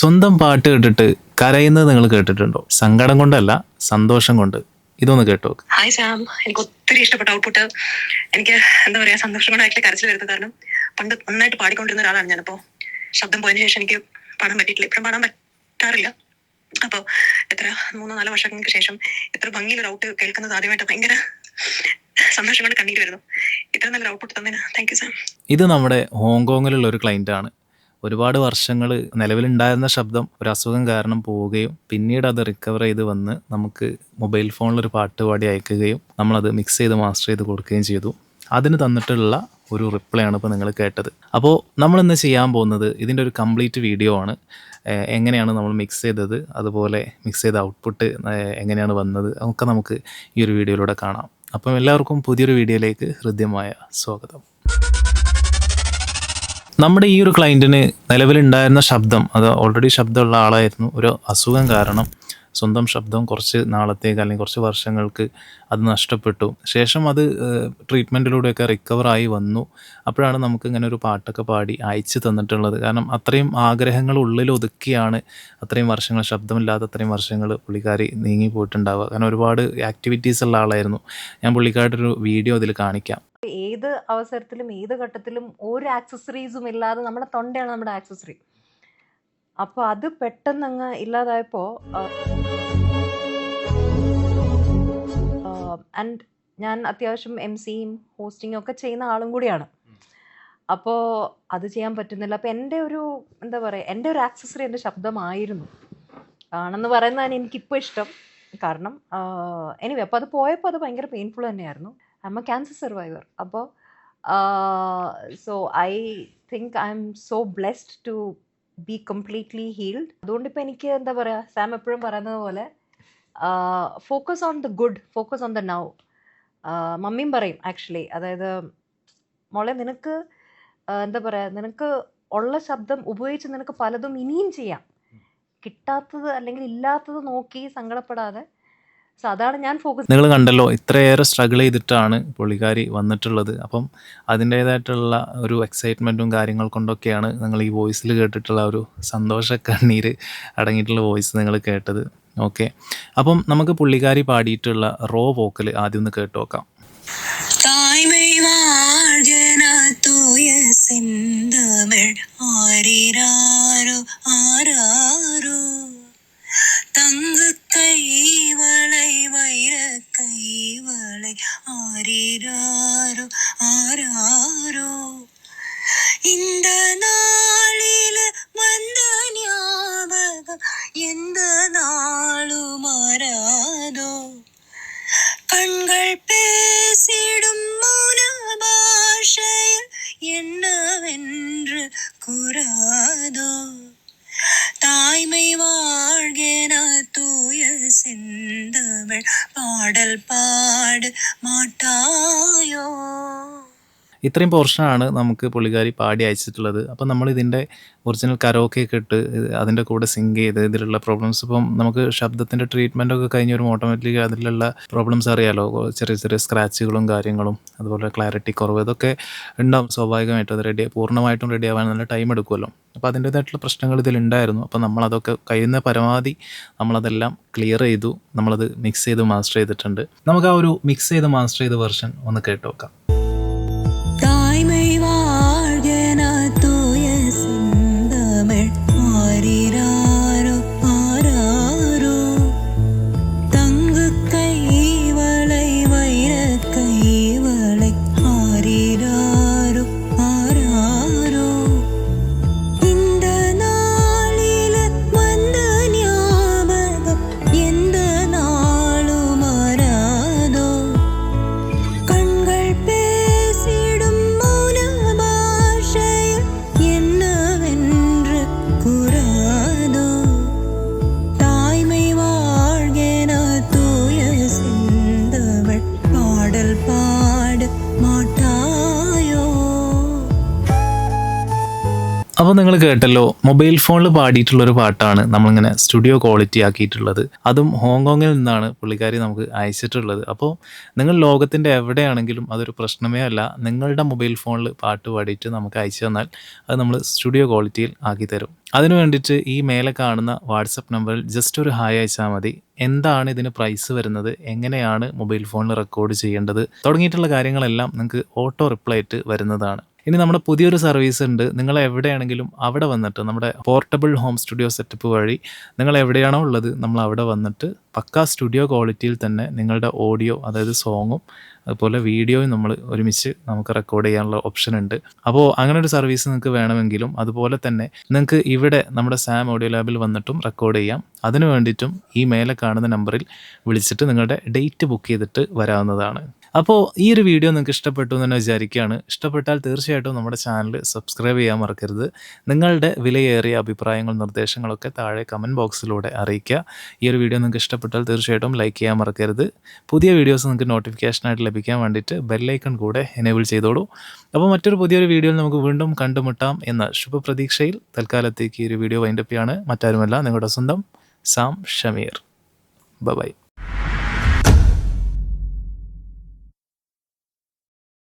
സ്വന്തം പാട്ട് കേട്ടിട്ട് കരയുന്നത് നിങ്ങൾ കേട്ടിട്ടുണ്ടോ? സങ്കടം കൊണ്ടല്ല സന്തോഷം കൊണ്ട്? ഇതൊന്ന് കേട്ടോ ഹായ് സാം എനിക്ക് ഒത്തിരി ഇഷ്ടപ്പെട്ട ഔട്ട്പുട്ട് എനിക്ക് എന്താ പറയാ സന്തോഷം കൊണ്ടായിട്ട് കരച്ചിൽ വരുന്നത് കാരണം പണ്ട് നന്നായിട്ട് പാടിക്കൊണ്ടിരുന്ന ഒരാളാണ് ഞാനപ്പോ. ശബ്ദം പോയതിനു ശേഷം എനിക്ക് പാടാൻ പറ്റിയിട്ടില്ല. ഇപ്പം പാടാൻ പറ്റാറില്ല. അപ്പോൾ എത്ര മൂന്നോ നാലോ വർഷങ്ങൾക്ക് ശേഷം ഇത്ര ഭംഗിയിൽ ഒരു ഔട്ട് കേൾക്കുന്നത് ആദ്യമായിട്ട് ഭയങ്കര സന്തോഷം കൊണ്ട് കണ്ണീര് വരുന്നു. ഇത്ര നല്ലൊരു ഔട്ട്പുട്ട് തന്നതിന് താങ്ക് യു സാം ഇത് നമ്മുടെ ഹോങ്കോങ്ങിലുള്ള ഒരു ക്ലൈന്റ് ആണ്. ഒരുപാട് വർഷങ്ങൾ നിലവിലുണ്ടായിരുന്ന ശബ്ദം ഒരു അസുഖം കാരണം പോവുകയും പിന്നീട് അത് റിക്കവർ ചെയ്ത് വന്ന് നമുക്ക് മൊബൈൽ ഫോണിൽ ഒരു പാട്ട് പാടി അയക്കുകയും നമ്മളത് മിക്സ് ചെയ്ത് മാസ്റ്റർ ചെയ്ത് കൊടുക്കുകയും ചെയ്തു. അതിന് തന്നിട്ടുള്ള ഒരു റിപ്ലൈ ആണ് ഇപ്പോൾ നിങ്ങൾ കേട്ടത്. അപ്പോൾ നമ്മൾ നമ്മളിന്ന് ചെയ്യാൻ പോകുന്നത് ഇതിന്റെ ഒരു കംപ്ലീറ്റ് വീഡിയോ ആണ്. എങ്ങനെയാണ് നമ്മൾ മിക്സ് ചെയ്തത് അതുപോലെ മിക്സ് ചെയ്ത ഔട്ട്പുട്ട് എങ്ങനെയാണ് വന്നത് ഒക്കെ നമുക്ക് ഈ ഒരു വീഡിയോയിലൂടെ കാണാം. അപ്പം എല്ലാവർക്കും പുതിയൊരു വീഡിയോയിലേക്ക് ഹൃദ്യമായ സ്വാഗതം. നമ്മുടെ ഈ ഒരു ക്ലയന്റിന് നിലവിലുണ്ടായിരുന്ന ശബ്ദം അത് ഓൾറെഡി ശബ്ദമുള്ള ആളായിരുന്നു. ഒരു അസുഖം കാരണം സ്വന്തം ശബ്ദം കുറച്ച് നാളത്തേക്ക് അല്ലെങ്കിൽ കുറച്ച് വർഷങ്ങൾക്ക് അത് നഷ്ടപ്പെട്ടു. ശേഷം അത് ട്രീറ്റ്മെന്റിലൂടെയൊക്കെ റിക്കവറായി വന്നു. അപ്പോഴാണ് നമുക്ക് ഇങ്ങനെ ഒരു പാട്ടൊക്കെ പാടി അയച്ചു തന്നിട്ടുള്ളത്. കാരണം അത്രയും ആഗ്രഹങ്ങൾ ഉള്ളിൽ ഒതുക്കിയാണ് അത്രയും വർഷങ്ങൾ ശബ്ദമില്ലാത്ത അത്രയും വർഷങ്ങൾ പുള്ളിക്കാരി നീങ്ങി പോയിട്ടുണ്ടാവുക കാരണം ഒരുപാട് ആക്ടിവിറ്റീസ് ഉള്ള ആളായിരുന്നു. ഞാൻ പുള്ളിക്കാരുടെ ഒരു വീഡിയോ അതിൽ കാണിക്കാം. ഏത് അവസരത്തിലും ഏത് ഘട്ടത്തിലും ഒരു ആക്സസറീസും ഇല്ലാതെ നമ്മുടെ തൊണ്ടയാണ് നമ്മുടെ ആക്സസറി അപ്പോൾ അത് പെട്ടെന്ന് അങ്ങ് ഇല്ലാതായപ്പോൾ ആൻഡ് ഞാൻ അത്യാവശ്യം എം സിയും ഹോസ്റ്റിങ്ങും ഒക്കെ ചെയ്യുന്ന ആളും കൂടിയാണ്. അപ്പോൾ അത് ചെയ്യാൻ പറ്റുന്നില്ല. അപ്പോൾ എന്റെ ഒരു എന്താ പറയുക എന്റെ ഒരു ആക്സസറി എന്റെ ശബ്ദമായിരുന്നു. ആണെന്ന് പറയുന്നതാണ് എനിക്കിപ്പോൾ ഇഷ്ടം. കാരണം എനിവേ അപ്പോൾ അത് പോയപ്പോൾ അത് ഭയങ്കര പെയിൻഫുൾ തന്നെയായിരുന്നു. I'm a cancer survivor അപ്പോൾ so I think I'm so blessed to be completely healed അതുകൊണ്ട് ഇപ്പം എനിക്ക് എന്താ പറയുക സാം എപ്പോഴും പറയുന്നത് പോലെ focus on the good focus on the now മമ്മിയും പറയും ആക്ച്വലി അതായത് മോളെ നിനക്ക് എന്താ പറയുക നിനക്ക് ഉള്ള ശബ്ദം ഉപയോഗിച്ച് നിനക്ക് പലതും ഇനിയും ചെയ്യാം. കിട്ടാത്തത് അല്ലെങ്കിൽ ഇല്ലാത്തത് നോക്കി സങ്കടപ്പെടാതെ സോ അതാണ് ഞാൻ ഫോക്കസ് നിങ്ങൾ കണ്ടല്ലോ ഇത്രയേറെ സ്ട്രഗിൾ ചെയ്തിട്ടാണ് പുള്ളിക്കാരി വന്നിട്ടുള്ളത്. അപ്പം അതിന്റെതായിട്ടുള്ള ഒരു എക്സൈറ്റ്മെന്റും കാര്യങ്ങൾ കൊണ്ടൊക്കെയാണ് നിങ്ങൾ ഈ വോയിസിൽ കേട്ടിട്ടുള്ള ഒരു സന്തോഷ കണ്ണീര് അടങ്ങിയിട്ടുള്ള വോയിസ് നിങ്ങൾ കേട്ടത്. ഓക്കെ അപ്പം നമുക്ക് പുള്ളിക്കാരി പാടിയിട്ടുള്ള റോ വോക്കൽ ആദ്യം ഒന്ന് കേട്ടു നോക്കാം ആരാരോ ആരാരോ തങ്ങ കൈവള ஆரிராரோ ஆராரோ தங்கு கைவளை வைர கைவளை இந்த நாளில் வந்த ஞாபகம் எந்த நாளும் மாறாதோ. கண்கள் பேசிடும் மௌன பாஷையில் என்னவென்று கூறாதோ. தாய்மை வாழ்கென தூய செந்தமிழ் பாடல் பாடு. ഇത്രയും പോർഷനാണ് നമുക്ക് പുള്ളിക്കാരി പാടി അയച്ചിട്ടുള്ളത്. അപ്പം നമ്മൾ ഇതിന്റെ ഒറിജിനൽ കരോക്കെ ഒക്കെ ഇട്ട് അതിന്റെ കൂടെ സിങ്ക് ചെയ്ത് ഇതിലുള്ള പ്രോബ്ലംസ് ഇപ്പം നമുക്ക് ശബ്ദത്തിന്റെ ട്രീറ്റ്മെന്റ് ഒക്കെ കഴിഞ്ഞ് വരുമ്പോൾ ഓട്ടോമാറ്റിക്കലി അതിലുള്ള പ്രോബ്ലംസ് അറിയാലോ. ചെറിയ ചെറിയ സ്ക്രാച്ചുകളും കാര്യങ്ങളും അതുപോലെ ക്ലാരിറ്റി കുറവ് ഇതൊക്കെ ഉണ്ടാവും സ്വാഭാവികമായിട്ടും അത് റെഡി പൂർണമായിട്ടും റെഡി ആവാൻ നല്ല ടൈം എടുക്കുമല്ലോ. അപ്പോൾ അതിന്റേതായിട്ടുള്ള പ്രശ്നങ്ങൾ ഇതിലുണ്ടായിരുന്നു. അപ്പോൾ നമ്മളതൊക്കെ കഴിയുന്ന പരമാവധി നമ്മളതെല്ലാം ക്ലിയർ ചെയ്തു നമ്മളത് മിക്സ് ചെയ്ത് മാസ്റ്റർ ചെയ്തിട്ടുണ്ട്. നമുക്ക് ആ ഒരു മിക്സ് ചെയ്ത് മാസ്റ്റർ ചെയ്ത വെർഷൻ ഒന്ന് കേട്ട് നോക്കാം അപ്പോൾ നിങ്ങൾ കേട്ടല്ലോ. മൊബൈൽ ഫോണിൽ പാടിയിട്ടുള്ളൊരു പാട്ടാണ് നമ്മളിങ്ങനെ സ്റ്റുഡിയോ ക്വാളിറ്റി ആക്കിയിട്ടുള്ളത്. അതും ഹോങ്കോങ്ങിൽ നിന്നാണ് പുള്ളിക്കാരി നമുക്ക് അയച്ചിട്ടുള്ളത്. അപ്പോൾ നിങ്ങൾ ലോകത്തിന്റെ എവിടെയാണെങ്കിലും അതൊരു പ്രശ്നമേ അല്ല. നിങ്ങളുടെ മൊബൈൽ ഫോണിൽ പാട്ട് പാടിയിട്ട് നമുക്ക് അയച്ചു തന്നാൽ അത് നമ്മൾ സ്റ്റുഡിയോ ക്വാളിറ്റിയിൽ ആക്കി തരും. അതിനു വേണ്ടിയിട്ട് ഈ മേലെ കാണുന്ന വാട്സപ്പ് നമ്പറിൽ ജസ്റ്റ് ഒരു ഹായ് അയച്ചാൽ മതി. എന്താണ് ഇതിന് പ്രൈസ് വരുന്നത്? എങ്ങനെയാണ് മൊബൈൽ ഫോണിൽ റെക്കോർഡ് ചെയ്യേണ്ടത്? തുടങ്ങിയിട്ടുള്ള കാര്യങ്ങളെല്ലാം നിങ്ങൾക്ക് ഓട്ടോ റിപ്ലൈ ആയിട്ട് വരുന്നതാണ്. ഇനി നമ്മുടെ പുതിയൊരു സർവീസ് ഉണ്ട്. നിങ്ങൾ എവിടെയാണെങ്കിലും അവിടെ വന്നിട്ട് നമ്മുടെ പോർട്ടബിൾ ഹോം സ്റ്റുഡിയോ സെറ്റപ്പ് വഴി നിങ്ങൾ എവിടെയാണോ ഉള്ളത് നമ്മൾ അവിടെ വന്നിട്ട് പക്കാ സ്റ്റുഡിയോ ക്വാളിറ്റിയിൽ തന്നെ നിങ്ങളുടെ ഓഡിയോ അതായത് സോങ്ങും അതുപോലെ വീഡിയോയും നമ്മൾ ഒരുമിച്ച് നമുക്ക് റെക്കോർഡ് ചെയ്യാനുള്ള ഓപ്ഷൻ ഉണ്ട്. അപ്പോൾ അങ്ങനെ ഒരു സർവീസ് നിങ്ങൾക്ക് വേണമെങ്കിലും അതുപോലെ തന്നെ നിങ്ങൾക്ക് ഇവിടെ നമ്മുടെ സാം ഓഡിയോ ലാബിൽ വന്നിട്ടും റെക്കോർഡ് ചെയ്യാം. അതിനു വേണ്ടിയിട്ടും ഈ മേലെ കാണുന്ന നമ്പറിൽ വിളിച്ചിട്ട് നിങ്ങളുടെ ഡേറ്റ് ബുക്ക് ചെയ്തിട്ട് വരാവുന്നതാണ്. അപ്പോൾ ഈ ഒരു വീഡിയോ നിങ്ങൾക്ക് ഇഷ്ടപ്പെട്ടു എന്ന് തന്നെ വിചാരിക്കുകയാണ്. ഇഷ്ടപ്പെട്ടാൽ തീർച്ചയായിട്ടും നമ്മുടെ ചാനൽ സബ്സ്ക്രൈബ് ചെയ്യാൻ മറക്കരുത്. നിങ്ങളുടെ വിലയേറിയ അഭിപ്രായങ്ങൾ നിർദ്ദേശങ്ങളൊക്കെ താഴെ കമന്റ് ബോക്സിലൂടെ അറിയിക്കുക. ഈ ഒരു വീഡിയോ നിങ്ങൾക്ക് ഇഷ്ടപ്പെട്ടാൽ തീർച്ചയായിട്ടും ലൈക്ക് ചെയ്യാൻ മറക്കരുത്. പുതിയ വീഡിയോസ് നിങ്ങൾക്ക് നോട്ടിഫിക്കേഷനായിട്ട് ലഭിക്കാൻ വേണ്ടിയിട്ട് ബെല്ലൈക്കൺ കൂടെ എനേബിൾ ചെയ്തോളൂ. അപ്പോൾ മറ്റൊരു പുതിയൊരു വീഡിയോയിൽ നമുക്ക് വീണ്ടും കണ്ടുമുട്ടാം എന്ന ശുഭപ്രതീക്ഷയിൽ തൽക്കാലത്തേക്ക് ഈ ഒരു വീഡിയോ വൈൻഡപ്പ് ചെയ്യാണ്. മറ്റാരുമല്ല നിങ്ങളുടെ സ്വന്തം സാം ഷമീർ. ബൈ